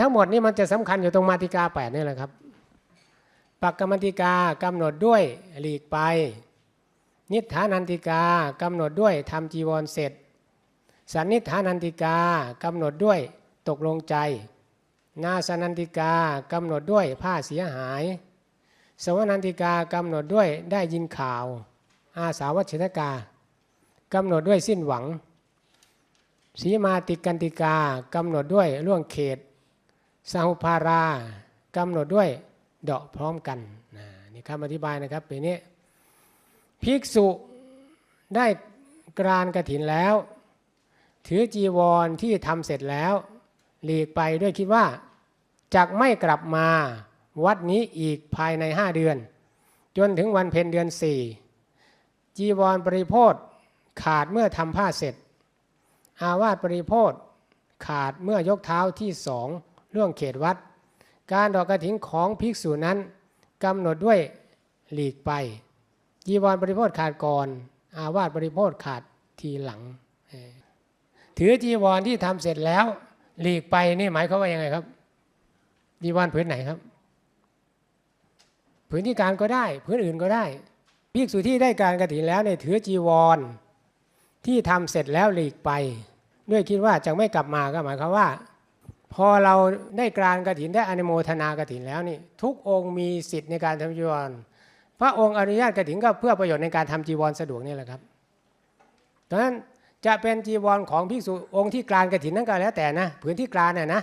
ทั้งหมดนี่มันจะสำคัญอยู่ตรงมาติกาแปดนี่แหละครับปักกรรมติกากำหนดด้วยหลีกไป นิฐานันติกากำหนดด้วยทำจีวรเสร็จ สันนิฐานันติกากำหนดด้วยตกลงใจ นาสนันติกากำหนดด้วยผ้าเสียหาย สวนันติกากำหนดด้วยได้ยินข่าว อาสาวัชรกากำหนดด้วยสิ้นหวังสีมาติกันติกากำหนดด้วยล่วงเขต สหุภารากำหนดด้วยเดาะพร้อมกันนะนี่คำอธิบายนะครับเป็นนี้ภิกษุได้กรานกระถินแล้ว ถือจีวรที่ทำเสร็จแล้ว หลีกไปด้วยคิดว่าจะไม่กลับมาวัดนี้อีกภายในห้าเดือน จนถึงวันเพ็ญเดือนสี่จีวรปริโภทขาดเมื่อทำผ้าเสร็จ อาวาสปริโภทขาดเมื่อยกเท้าที่สอง ล่วงเขตวัด การดอกกระถินของภิกษุนั้นกำหนดด้วยหลีกไปจีวรปริโภทขาดก่อน อาวาสปริโภทขาดทีหลัง ถือจีวรที่ทำเสร็จแล้ว หลีกไปนี่หมายควาว่ายังไงครับจีวรผืนไหนครับผืนที่การก็ได้ผืนอื่นก็ได้ภิกษุที่ได้การกระถินแล้วเนี่ยถือจีวร ที่ทำเสร็จแล้วหลีกไป ด้วยคิดว่าจะไม่กลับมาก็หมายความว่า พอเราได้กรานกระถินได้อนุโมทนากระถินแล้วนี่ทุกองค์มีสิทธิ์ในการทำจีวร พระองค์อนุญาตกระถินก็เพื่อประโยชน์ในการทำจีวรสะดวกนี่แหละครับดังนั้นจะเป็นจีวรของภิกษุองค์ที่กรานกระถินนั่นก็แล้วแต่นะผืนที่กรานน่ะนะ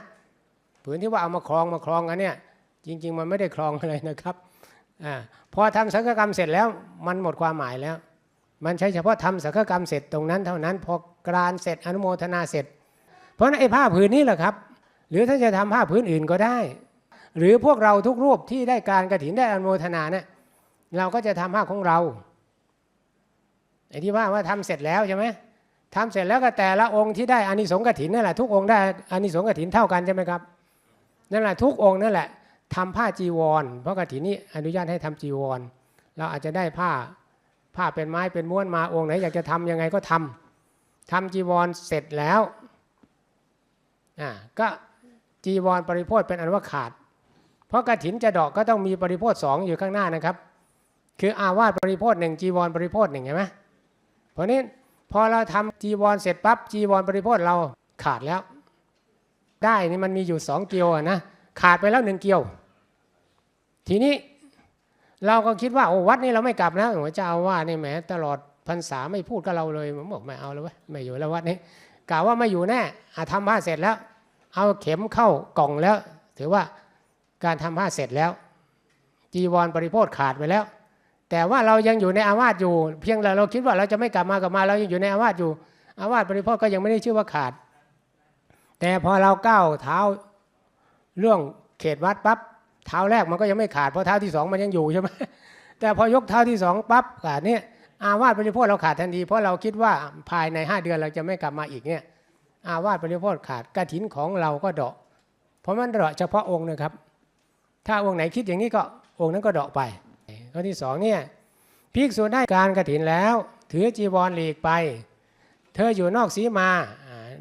ผืนที่ว่าเอามาคลองมาคลองกันเนี่ยจริง ๆ มันไม่ได้คลองอะไรนะครับอาพอทำสังฆกรรมเสร็จแล้วมันหมดความหมายแล้ว มันใช้เฉพาะทำสังฆกรรมเสร็จตรงนั้นเท่านั้น พอกรานเสร็จอนุโมทนาเสร็จ เพราะนั้นไอ้ผ้าผืนนี้แหละครับ หรือถ้าจะทำผ้าผืนอื่นก็ได้ หรือพวกเราทุกรูปที่ได้การกระถินได้อนุโมทนาเนี่ยเราก็จะทำผ้าของเราไอ้ที่ว่าว่าทำเสร็จแล้วใช่ไหมทำเสร็จแล้วก็แต่ละองค์ที่ได้อานิสงส์กฐินนั่นแหละทุกองค์ได้อานิสงส์กฐินเท่ากันใช่ไหมครับนั่นแหละทุกองค์นั่นแหละทำผ้าจีวร เพราะกฐินนี้อนุญาตให้ทำจีวร เราอาจจะได้ผ้าผ้าเป็นไม้เป็นม้วนมาองค์ไหนอยากจะทำยังไงก็ทำทำจีวรเสร็จแล้วอ่าก็ จีวรปริโภทเป็นอันว่าขาด เพราะกฐินจะดอกก็ต้องมีปริโภทสองอยู่ข้างหน้านะครับ คืออาวาสปริโภทหนึ่งจีวรปริโภทหนึ่งเห็นไหมเพราะนี้พอเราทำจีวรเสร็จปั๊บจีวรปริโภทเราขาดแล้ว ได้นี่มันมีอยู่สองเกียวนะขาดไปแล้วหนึ่งเกียว ทีนี้เราก็คิดว่าโอ้วัดนี้เราไม่กลับนะหลวงเจ้าว่านี่แหมตลอดพรรษาไม่พูดกับเราเลยผมบอกไม่เอาแล้วเว้ยไม่อยู่แล้ววัดนี้กล่าวว่าไม่อยู่แน่อาทำผ้าเสร็จแล้ว เอาเข็มเข้ากล่องแล้ว ถือว่าการทำผ้าเสร็จแล้ว จีวรปริโภทขาดไปแล้ว แต่ว่าเรายังอยู่ในอาวาสอยู่ เพียงแต่เราคิดว่าเราจะไม่กลับมากลับมา เรายังอยู่ในอาวาสอยู่ อาวาสปริโภทก็ยังไม่ได้ชื่อว่าขาด แต่พอเราก้าวเท้าเรื่องเขตวัดปั๊บเท้าแรกมันก็ยังไม่ขาดเพราะเท้าที่สองมันยังอยู่ใช่ไหมแต่พอยกเท้าที่สองปั๊บขาดเนี่ยอาวาสปริโภทเราขาดทันทีเพราะเราคิดว่าภายในห้าเดือนเราจะไม่กลับมาอีกเนี่ย อาวาสปริโภทขาดกระถินของเราก็เดาะ เพราะมันเดาะเฉพาะองค์นะครับ ถ้าองค์ไหนคิดอย่างนี้ก็องค์นั้นก็เดาะไปข้อที่สองเนี่ยภิกษุได้การกระถินแล้ว ถือจีวรหลีกไป เธออยู่นอกสีมา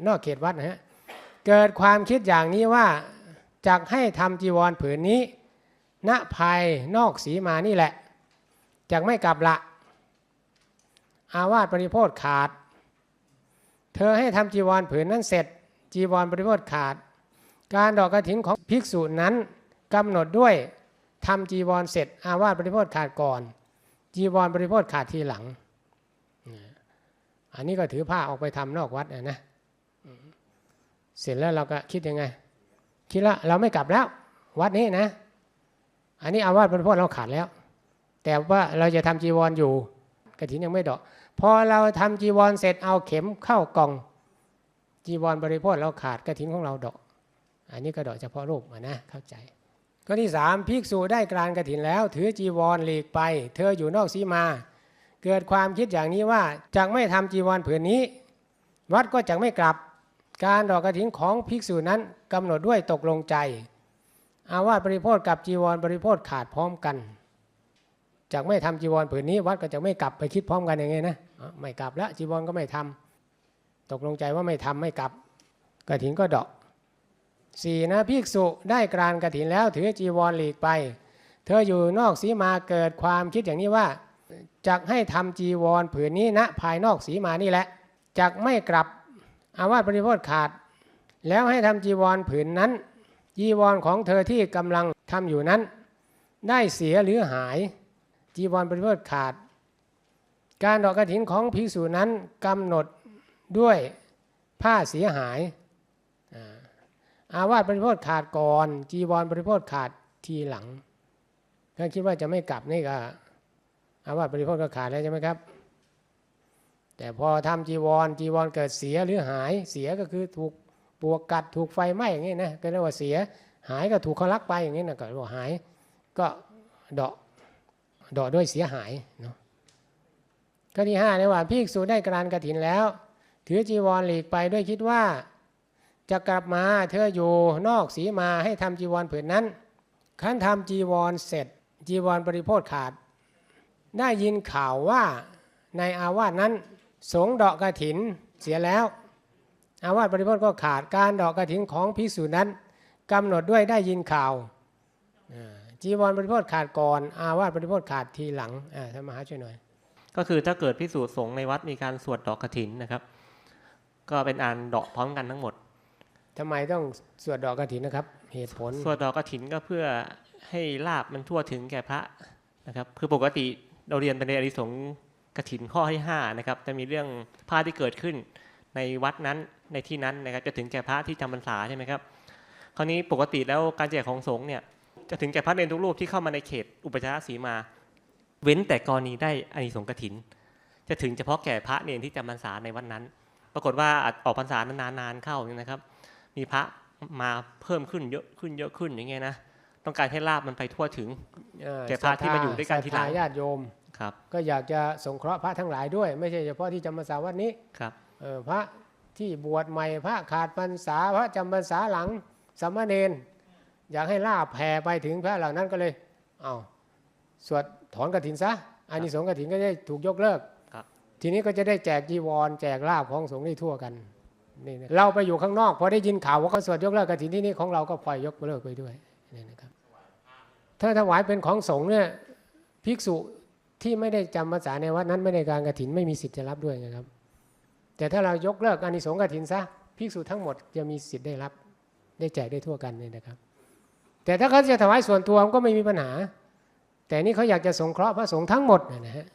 นอกเขตวัดนะฮะเกิดความคิดอย่างนี้ว่าจักให้ทำจีวรผืนนี้ณภายนอกสีมานี่แหละจักไม่กลับละ อาวาสปริโภทขาด เธอให้ทำจีวรผืนนั้นเสร็จ จีวรปริโภทขาด การดอกกระถินของภิกษุนั้นกำหนดด้วยทำจีวรเสร็จ อาวาสปริโภทขาดก่อน จีวรปริโภทขาดทีหลัง อันนี้ก็ถือผ้าออกไปทำนอกวัดนะนะเสร็จแล้วเราก็คิดยังไง คิดแล้วเราไม่กลับแล้ว วัดนี้นะ อันนี้อาวาสปริโภทเราขาดแล้ว แต่ว่าเราจะทำจีวรอยู่กระถินยังไม่ดอก พอเราทำจีวรเสร็จเอาเข็มเข้ากล่อง จีวรบริโภคเราขาดกระถินของเราดอก อันนี้ก็ดอกเฉพาะรูปนะเข้าใจข้อที่สามภิกษุได้กรานกระถินแล้ว ถือจีวรหลีกไป เธออยู่นอกสีมา เกิดความคิดอย่างนี้ว่าจะไม่ทำจีวรผืนนี้ วัดก็จะไม่กลับ การดอกกระถินของภิกษุนั้นกำหนดด้วยตกลงใจ อาวาสบริโภคกับจีวรบริโภคขาดพร้อมกันจากไม่ทำจีวรผืนนี้ วัดก็จะไม่กลับไปคิดพร้อมกันอย่างไงนะ ไม่กลับแล้วจีวรก็ไม่ทำตกลงใจว่าไม่ทำไม่กลับกระถินก็ดอกสี่นะภิกษุได้กรานกฐินแล้วถือจีวรหลีกไป เธออยู่นอกสีมาเกิดความคิดอย่างนี้ว่าจักให้ทำจีวรผืนนี้ณภายนอกสีมานี่แหละจักไม่กลับอาวาสปริโภทขาด แล้วให้ทำจีวรผืนนั้น จีวรของเธอที่กำลังทำอยู่นั้น ได้เสียหรือหาย จีวรปริโภทขาด การดอกกระถินของภิกษุนั้นกำหนดด้วยผ้าเสียหายอาวาสปริโภทขาดก่อน จีวรปริโภทขาดทีหลัง ถ้าคิดว่าจะไม่กลับนี่ก็อาวาสปริโภทก็ขาดแล้วใช่ไหมครับ แต่พอทำจีวร จีวรเกิดเสียหรือหายเสียก็คือถูกปวกกัดถูกไฟไหม้อย่างนี้นะก็เรียกว่าเสีย หายก็ถูกเขาลักไปอย่างนี้นะก็เรียกว่าหาย ก็เดาะเดาะด้วยเสียหายเนาะ ข้อที่ห้าเนี่ยว่าภิกษุได้กรานกฐินแล้ว ถือจีวรหลีกไปด้วยคิดว่า จะกลับมาเธออยู่นอกสีมาให้ทำจีวรผืนนั้นขั้นทำจีวรเสร็จ จีวรบริโภคขาด ได้ยินข่าวว่าในอาวาสนั้น สงดอกกระถินเสียแล้ว อาวาสบริโภคก็ขาดการดอกกระถินของภิกษุนั้นกำหนดด้วยได้ยินข่าวจีวรบริโภคขาดก่อน อาวาสบริโภคขาดทีหลังท่านมหาช่วยหน่อย ก็คือถ้าเกิดพิสูจน์สงฆ์ในวัดมีการสวดดอกกฐินนะครับ ก็เป็นอันดอกพร้อมกันทั้งหมดทำไมต้องสวดดอกกระถินนะครับ เหตุผล สวดดอกกฐินก็เพื่อให้ลาบมันทั่วถึงแก่พระนะครับ คือปกติเราเรียนไปในอริสงฆ์กฐินข้อที่ห้านะครับ จะมีเรื่องผ้าที่เกิดขึ้นในวัดนั้นในที่นั้นนะครับ จะถึงแก่พระที่จำพรรษาใช่ไหมครับ คราวนี้ปกติแล้วการแจกของสงฆ์เนี่ยจะถึงแก่พระเนรทุกรูปที่เข้ามาในเขตอุปจาระสีมา เว้นแต่กรณีได้อานิสงส์กฐิน จะถึงเฉพาะแก่พระเนรที่จำพรรษาในวันนั้น ปรากฏว่าออกพรรษานานๆเข้าเนี่ยนะครับ มีพระมาเพิ่มขึ้นเยอะขึ้นเยอะขึ้นอย่างเงี้ยนะต้องการให้ลาบมันไปทั่วถึงเอ่อแก่พระที่มาอยู่ด้วยกันทีหลังศรัทธาญาติโยมครับ ก็อยากจะสงเคราะห์พระทั้งหลายด้วย ไม่ใช่เฉพาะที่จำพรรษาวันนี้ครับเออพระที่บวชใหม่พระขาดพรรษาพระจำพรรษาหลังสามเณรอยากให้ลาบแผ่ไปถึงพระเหล่านั้นก็เลย เอาสวด ถอนกฐินซะอานิสงส์กฐินก็ได้ถูกยกเลิกครับทีนี้ก็จะได้แจกจีวร แจกลาบของสงฆ์ได้ทั่วกันนี่นะเราไปอยู่ข้างนอกพอได้ยินข่าวว่าเขาสวดยกเลิกกฐินที่นี่ของเราก็ปล่อยยกเลิกไปด้วยนี่นะครับถ้าถวายเป็นของสงฆ์เนี่ยภิกษุที่ไม่ได้จำภาษาในวัดนั้นไม่ได้การกฐินไม่มีสิทธิ์จะรับด้วยนะครับ แต่ถ้าเรายกเลิกอานิสงส์กฐินซะภิกษุทั้งหมดจะมีสิทธิ์ได้รับ ได้แจกได้ทั่วกันเลยนะครับ แต่ถ้าเขาจะถวายส่วนตัวมันก็ไม่มีปัญหา แต่นี่เขาอยากจะสงเคราะห์พระสงฆ์ทั้งหมดนะฮะ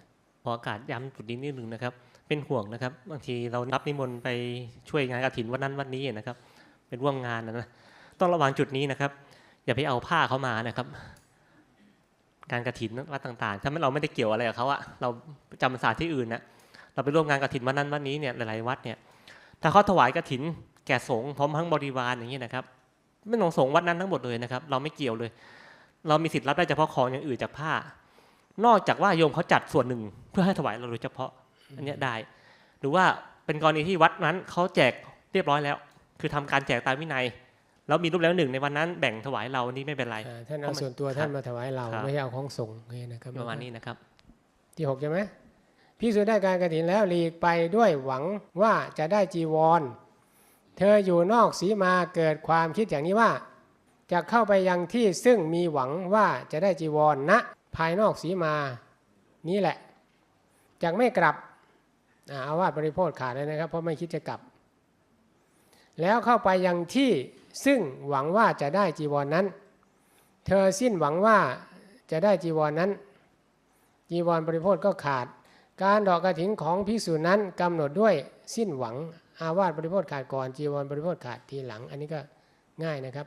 ขอโอกาสย้ำจุดนี้นิดนึงนะครับ เป็นห่วงนะครับ บางทีเรารับนิมนต์ไปช่วยงานกฐินวันนั้นวันนี้นะครับ เป็นร่วมงานนะนะต้องระวังจุดนี้นะครับ อย่าไปเอาผ้าเขามานะครับ การกฐินวัดต่างๆ ถ้าเราไม่ได้เกี่ยวอะไรกับเขาอะเราจำพรรษาที่อื่นนะเราไปร่วมงานกฐินวันนั้นวันนี้เนี่ยหลายๆวัดเนี่ยถ้าเขาถวายกฐินแก่สงฆ์พร้อมทั้งบริวารอย่างนี้นะครับไม่ต้องสงฆ์วัดนั้นทั้งหมดเลยนะครับ เราไม่เกี่ยวเลย เรามีสิทธิ์รับได้เฉพาะของอย่างอื่นจากผ้า นอกจากว่าโยมเขาจัดส่วนหนึ่งเพื่อให้ถวายเราโดยเฉพาะอันเนี้ยได้ หรือว่าเป็นกรณีที่วัดนั้นเขาแจกเรียบร้อยแล้ว คือทำการแจกตามวินัยแล้วมีรูปแล้วหนึ่งในวันนั้นแบ่งถวายเรานี่ไม่เป็นไรอ่าท่านเอาเพราะมันส่วนตัวครับท่านมาถวายเราครับไม่ใช่เอาของสงฆ์นี่นะครับประมาณนี้นะครับ ที่หกใช่ไหมพิสูจน์ได้การกฐินแล้วหลีกไปด้วยหวังว่าจะได้จีวร เธออยู่นอกสีมาเกิดความคิดอย่างนี้ว่า จะเข้าไปยังที่ซึ่งมีหวังว่าจะได้จีวรณภายนอกสีมานี่แหละจากไม่กลับอาวาสบริโภคขาดเลยนะครับ เพราะไม่คิดจะกลับ แล้วเข้าไปยังที่ซึ่งหวังว่าจะได้จีวรนนั้น เธอสิ้นหวังว่าจะได้จีวรนนั้น จีวรบริโภคก็ขาด การดอกกระถินของภิกษุนั้นกำหนดด้วยสิ้นหวังอาวาสบริโภคขาดก่อนจีวรบริโภคขาดทีหลัง อันนี้ก็ง่ายนะครับ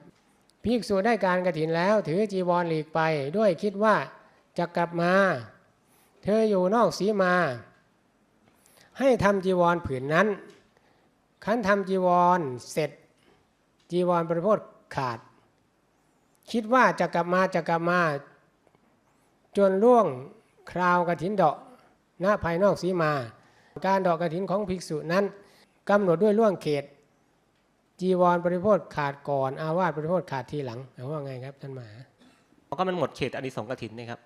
ภิกษุได้การกระถินแล้ว ถือจีวรหลีกไป ด้วยคิดว่าจะกลับมา เธออยู่นอกสีมา ให้ทำจีวรผืนนั้นขั้นทำจีวรเสร็จ จีวรบริโภคขาด คิดว่าจะกลับมาจะกลับมา จนล่วงคราวกระถินดอกณภายนอกสีมา การดอกกระถินของภิกษุนั้นกำหนดด้วยล่วงเขต จีวรบริโภคขาดก่อน อาวาสบริโภคขาดทีหลังหมายว่าไงครับท่านมหาก็มันหมดเขตอานิสงส์กฐินนี่ครับ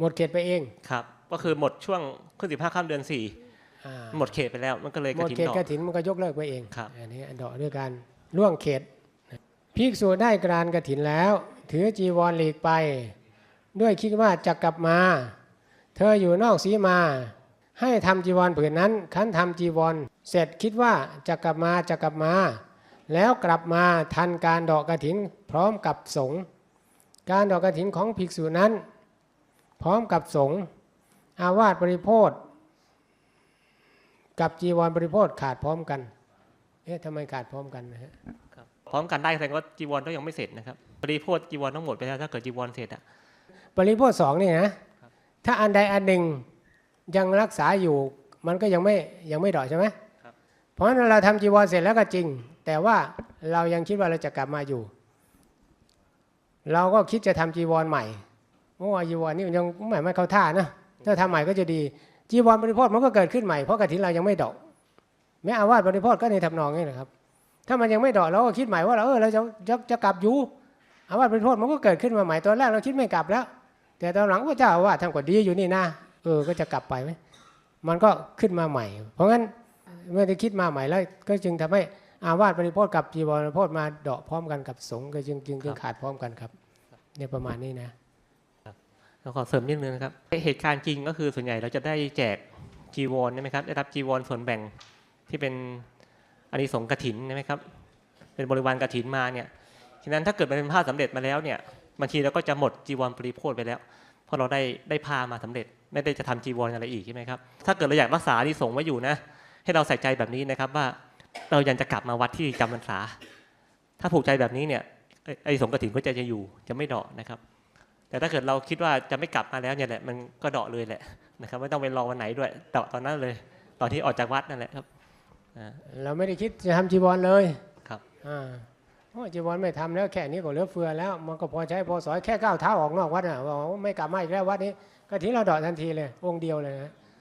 หมดเขตไปเองครับ ก็คือหมดช่วงขึ้นสิบห้าค่ำเดือนสี่อ่าหมดเขตไปแล้วมันก็เลยหกมดฐินเขตดอกกระถินมันก็ยกเลิกไปเองครับอันนี้ดอกด้วยการล่วงเขตภภิกษุได้การกระถินแล้ว ถือจีวรหลีกไป ด้วยคิดว่าจะกลับมา เธออยู่นอกสีมา ให้ทำจีวรผืนนั้นคันทำจีวร เสร็จคิดว่าจะกลับมาจะกลับมา แล้วกลับมาทันการดอกกระถินพร้อมกับสงฆ์การดอกกระถินของภิกษุนั้น พร้อมกับสงฆ์อาวาสบริโภคกับจีวรบริโภคขาดพร้อมกัน เอ๊ะทำไมขาดพร้อมกันนะฮะครับพร้อมกันได้แสดงว่าจีวรก็ยังไม่เสร็จนะครับปริโภคจีวรต้องหมดไปแล้วถ้าเกิดจีวรเสร็จอะบริโภคสองนี่นะถ้าอันใดอันหนึ่งยังรักษาอยู่มันก็ยังไม่ยังไม่ดอกใช่ไหมเพราะฉะนั้นเราทำจีวรเสร็จแล้วก็จริง แต่ว่าเรายังคิดว่าเราจะกลับมาอยู่ เราก็คิดจะทำจีวรใหม่เพราะว่าจีวรนี่ยังไม่ไม่เข้าท่านะถ้าทำใหม่ก็จะดีจีวรบริโภคมันก็เกิดขึ้นใหม่เพราะกฐินเรายังไม่ดอกแม้อาวาสบริโภคก็ในทำนองนี้นะครับ ถ้ามันยังไม่ดอกเราก็คิดใหม่ว่าเราเออเราจะจะจะกลับอยู่อาวาสบริโภคมันก็เกิดขึ้นมาใหม่ตอนแรกเราคิดไม่กลับแล้ว แต่ตอนหลังพระเจ้าอาว่าสทำกว่าดีอยู่นี่นะเออก็จะกลับไปไหมมันก็ขึ้นมาใหม่ เพราะงั้นเมื่อได้คิดมาใหม่แล้วก็จึงทำให้ อาวาสบริโภคกับจีวรบริโภคมาเดาะพร้อมกันกับสงฆ์ก็จึงจึงจึงขาดพร้อมกันครับเนี่ยประมาณนี้นะเราขอเสริมนิดนึงนะครับเหตุการณ์จริงก็คือส่วนใหญ่เราจะได้แจกจีวรใช่ไหมครับได้รับจีวรส่วนแบ่งที่เป็นอานิสงส์กฐินใช่ไหมครับเป็นบริวารกฐินมาเนี่ยฉะนั้นถ้าเกิดมันเป็นผ้าสำเร็จมาแล้วเนี่ยบางทีเราก็จะหมดจีวรปริโภคไปแล้วเพราะเราได้ได้ผ้ามาสำเร็จไม่ได้จะทำจีวรอะไรอีกใช่ไหมครับถ้าเกิดเราอยากรักษาอานิสงส์ไว้อยู่นะให้เราใส่ใจแบบนี้นะครับว่า เรายังจะกลับมาวัดที่จำพรรษา ถ้าผูกใจแบบนี้เนี่ยไอ้ไอ้สงส์กฐินก็จะจะอยู่จะไม่เดาะนะครับ แต่ถ้าเกิดเราคิดว่าจะไม่กลับมาแล้วเนี่ยแหละมันก็เดาะเลยแหละนะครับไม่ต้องไปรอวันไหนด้วยเดาะตอนนั้นเลย ตอนที่ออกจากวัดนั่นแหละครับอ่าเราไม่ได้คิดจะทำจีวรเลยครับอ่าเพราะจีวรไม่ทำแล้วแค่นี้ก็เหลือเฟือแล้วมันก็พอใช้พอสอยแค่ก้าวเท้าออกนอกวัดน่ะว่าไม่กลับมาอีกแล้ววัดนี้ก็ทิ้งเราเดาะทันทีเลยองค์เดียวเลยนะ